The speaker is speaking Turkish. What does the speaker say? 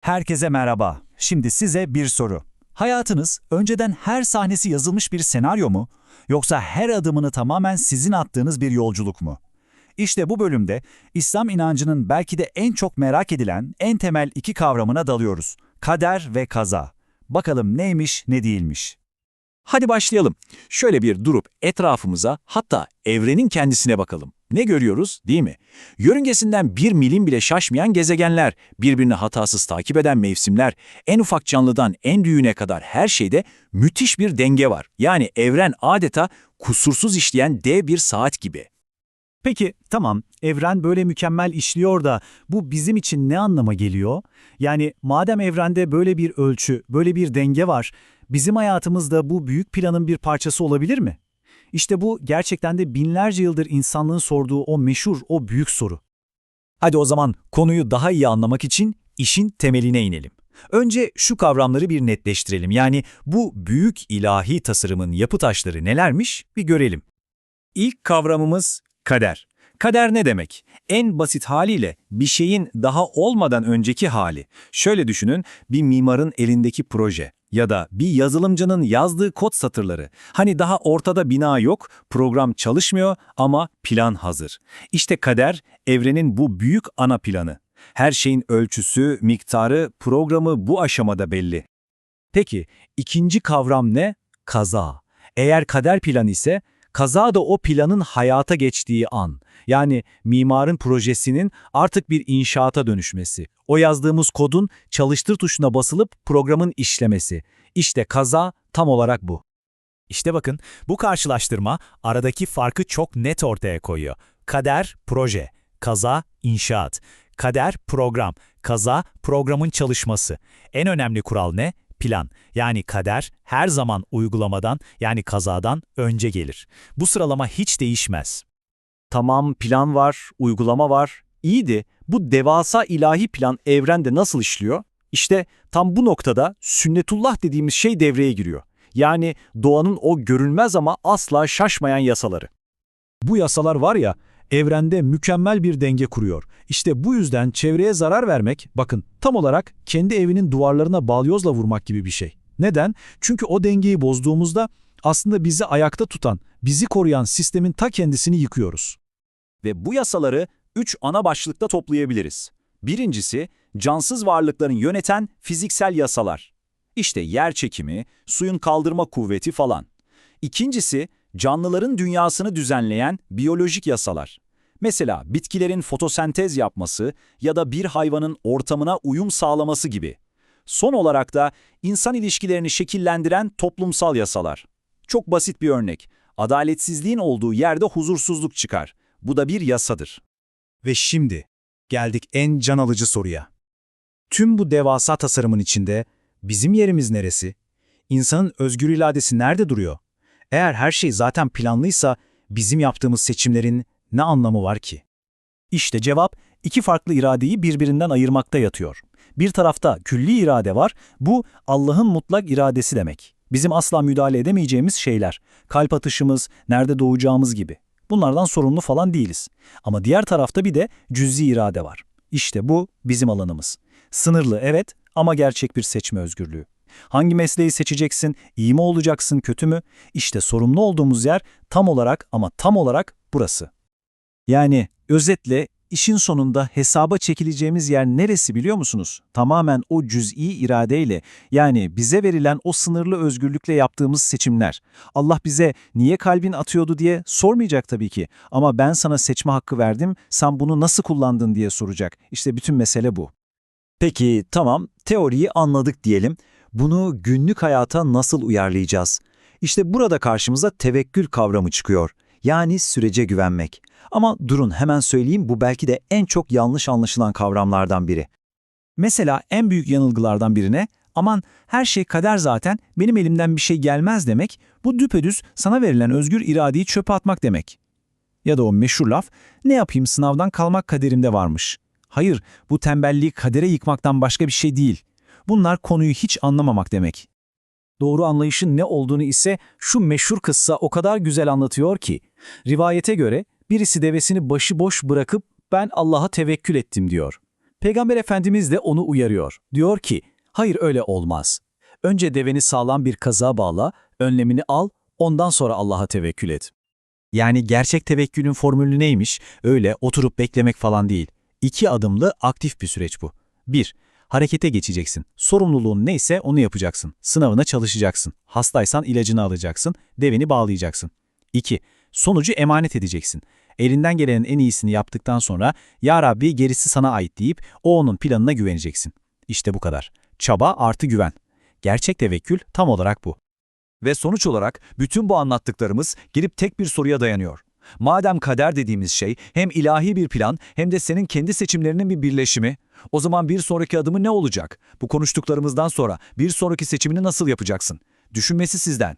Herkese merhaba. Şimdi size bir soru. Hayatınız önceden her sahnesi yazılmış bir senaryo mu? Yoksa her adımını tamamen sizin attığınız bir yolculuk mu? İşte bu bölümde İslam inancının belki de en çok merak edilen en temel iki kavramına dalıyoruz. Kader ve kaza. Bakalım neymiş ne değilmiş. Hadi başlayalım. Şöyle bir durup etrafımıza hatta evrenin kendisine bakalım. Ne görüyoruz değil mi? Yörüngesinden bir milim bile şaşmayan gezegenler, birbirini hatasız takip eden mevsimler, en ufak canlıdan en büyüğüne kadar her şeyde müthiş bir denge var. Yani evren adeta kusursuz işleyen dev bir saat gibi. Peki tamam evren böyle mükemmel işliyor da bu bizim için ne anlama geliyor? Yani madem evrende böyle bir ölçü, böyle bir denge var, bizim hayatımızda bu büyük planın bir parçası olabilir mi? İşte bu gerçekten de binlerce yıldır insanlığın sorduğu o meşhur, o büyük soru. Hadi o zaman konuyu daha iyi anlamak için işin temeline inelim. Önce şu kavramları bir netleştirelim. Yani bu büyük ilahi tasarımın yapı taşları nelermiş bir görelim. İlk kavramımız kader. Kader ne demek? En basit haliyle bir şeyin daha olmadan önceki hali. Şöyle düşünün, bir mimarın elindeki proje ya da bir yazılımcının yazdığı kod satırları. Hani daha ortada bina yok, program çalışmıyor ama plan hazır. İşte kader, evrenin bu büyük ana planı. Her şeyin ölçüsü, miktarı, programı bu aşamada belli. Peki, ikinci kavram ne? Kaza. Eğer kader planı ise, kaza da o planın hayata geçtiği an. Yani mimarın projesinin artık bir inşaata dönüşmesi. O yazdığımız kodun çalıştır tuşuna basılıp programın işlemesi. İşte kaza tam olarak bu. İşte bakın bu karşılaştırma aradaki farkı çok net ortaya koyuyor. Kader, proje, kaza, inşaat. Kader, program, kaza, programın çalışması. En önemli kural ne? Plan. Yani kader her zaman uygulamadan yani kazadan önce gelir. Bu sıralama hiç değişmez. Tamam plan var, uygulama var. İyiydi. Bu devasa ilahi plan evrende nasıl işliyor? İşte tam bu noktada sünnetullah dediğimiz şey devreye giriyor. Yani doğanın o görülmez ama asla şaşmayan yasaları. Bu yasalar var ya, evrende mükemmel bir denge kuruyor. İşte bu yüzden çevreye zarar vermek, bakın tam olarak kendi evinin duvarlarına balyozla vurmak gibi bir şey. Neden? Çünkü o dengeyi bozduğumuzda aslında bizi ayakta tutan, bizi koruyan sistemin ta kendisini yıkıyoruz. Ve bu yasaları üç ana başlıkta toplayabiliriz. Birincisi, cansız varlıkların yöneten fiziksel yasalar. İşte yer çekimi, suyun kaldırma kuvveti falan. İkincisi, canlıların dünyasını düzenleyen biyolojik yasalar. Mesela bitkilerin fotosentez yapması ya da bir hayvanın ortamına uyum sağlaması gibi. Son olarak da insan ilişkilerini şekillendiren toplumsal yasalar. Çok basit bir örnek. Adaletsizliğin olduğu yerde huzursuzluk çıkar. Bu da bir yasadır. Ve şimdi geldik en can alıcı soruya. Tüm bu devasa tasarımın içinde bizim yerimiz neresi? İnsanın özgür iradesi nerede duruyor? Eğer her şey zaten planlıysa bizim yaptığımız seçimlerin ne anlamı var ki? İşte cevap iki farklı iradeyi birbirinden ayırmakta yatıyor. Bir tarafta külli irade var, bu Allah'ın mutlak iradesi demek. Bizim asla müdahale edemeyeceğimiz şeyler, kalp atışımız, nerede doğacağımız gibi. Bunlardan sorumlu falan değiliz. Ama diğer tarafta bir de cüz'i irade var. İşte bu bizim alanımız. Sınırlı evet ama gerçek bir seçme özgürlüğü. Hangi mesleği seçeceksin, iyi mi olacaksın, kötü mü? İşte sorumlu olduğumuz yer tam olarak ama tam olarak burası. Yani özetle işin sonunda hesaba çekileceğimiz yer neresi biliyor musunuz? Tamamen o cüz'i iradeyle yani bize verilen o sınırlı özgürlükle yaptığımız seçimler. Allah bize niye kalbin atıyordu diye sormayacak tabii ki ama ben sana seçme hakkı verdim, sen bunu nasıl kullandın diye soracak. İşte bütün mesele bu. Peki tamam teoriyi anladık diyelim. Bunu günlük hayata nasıl uyarlayacağız? İşte burada karşımıza tevekkül kavramı çıkıyor. Yani sürece güvenmek. Ama durun hemen söyleyeyim bu belki de en çok yanlış anlaşılan kavramlardan biri. Mesela en büyük yanılgılardan birine aman her şey kader zaten benim elimden bir şey gelmez demek bu düpedüz sana verilen özgür iradeyi çöpe atmak demek. Ya da o meşhur laf ne yapayım sınavdan kalmak kaderimde varmış. Hayır bu tembelliği kadere yıkmaktan başka bir şey değil. Bunlar konuyu hiç anlamamak demek. Doğru anlayışın ne olduğunu ise şu meşhur kıssa o kadar güzel anlatıyor ki, rivayete göre birisi devesini başıboş bırakıp ben Allah'a tevekkül ettim diyor. Peygamber Efendimiz de onu uyarıyor. Diyor ki, hayır öyle olmaz. Önce deveni sağlam bir kaza bağla, önlemini al, ondan sonra Allah'a tevekkül et. Yani gerçek tevekkülün formülü neymiş? Öyle oturup beklemek falan değil. İki adımlı aktif bir süreç bu. 1. Harekete geçeceksin. Sorumluluğun neyse onu yapacaksın. Sınavına çalışacaksın. Hastaysan ilacını alacaksın. Deveni bağlayacaksın. 2. Sonucu emanet edeceksin. Elinden gelenin en iyisini yaptıktan sonra Ya Rabbi gerisi sana ait deyip o onun planına güveneceksin. İşte bu kadar. Çaba artı güven. Gerçek tevekkül tam olarak bu. Ve sonuç olarak bütün bu anlattıklarımız gelip tek bir soruya dayanıyor. Madem kader dediğimiz şey hem ilahi bir plan hem de senin kendi seçimlerinin bir birleşimi, o zaman bir sonraki adımı ne olacak? Bu konuştuklarımızdan sonra bir sonraki seçimini nasıl yapacaksın? Düşünmesi sizden.